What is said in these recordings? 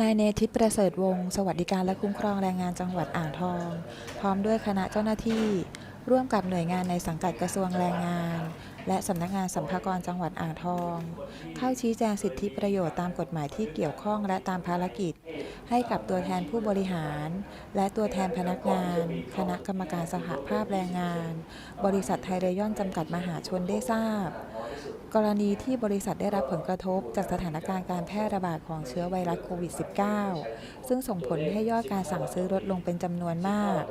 นายเนทิตประเสริฐวงศ์สวัสดิการและคุ้มครองแรงงานจังหวัดอ่างทอง พร้อมด้วยคณะเจ้าหน้าที่ ร่วมกับหน่วยงานในสังกัดกระทรวงแรงงาน และสำนักงานสัมภากรจังหวัดอ่างทอง เข้าชี้แจงสิทธิประโยชน์ตามกฎหมายที่เกี่ยวข้องและตามภารกิจ ให้กับตัวแทนผู้บริหาร และตัวแทนพนักงาน คณะกรรมการสหภาพแรงงาน บริษัทไทยเรยอนจำกัดมหาชนได้ทราบ กรณีที่บริษัทได้รับผลกระทบจากสถานการณ์การแพร่ระบาดของเชื้อไวรัสโควิด -19 ซึ่งส่งผลให้ยอดการสั่งซื้อลดลงเป็นจำนวนมาก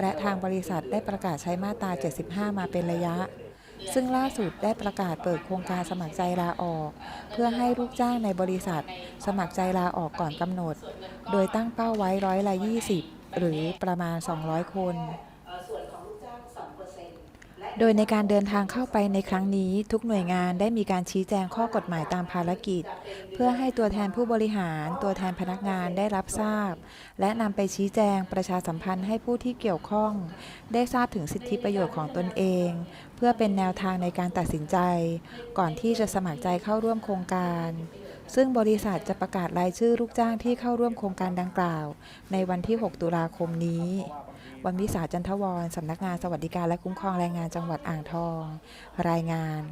และทางบริษัทได้ประกาศใช้มาตรา 75 มาเป็นระยะ ซึ่งล่าสุดได้ประกาศเปิดโครงการสมัครใจลาออก เพื่อให้ลูกจ้างในบริษัท สมัครใจลาออกก่อนกำหนด โดยตั้งเป้าไว้ร้อยละ 20 หรือประมาณ 200 คนส่วนของลูกจ้าง2%และ โดยในการเดินทางเข้าไปในครั้งนี้ทุกหน่วยงานได้มีการชี้แจงข้อกฎหมายตามภารกิจ เพื่อให้ตัวแทนผู้บริหาร ตัวแทนพนักงานได้รับทราบ และนำไปชี้แจงประชาสัมพันธ์ให้ผู้ที่เกี่ยวข้อง ได้ทราบถึงสิทธิประโยชน์ของตนเอง เพื่อเป็นแนวทางในการตัดสินใจ ก่อนที่จะสมัครใจเข้าร่วมโครงการ ซึ่งบริษัทจะประกาศรายชื่อลูกจ้างที่เข้าร่วมโครงการดังกล่าว ในวันที่ 6 ตุลาคมนี้ วันวิสาจันทวรสำนักงานสวัสดิการและคุ้มครองแรงงานจังหวัดอ่างทอง รายงาน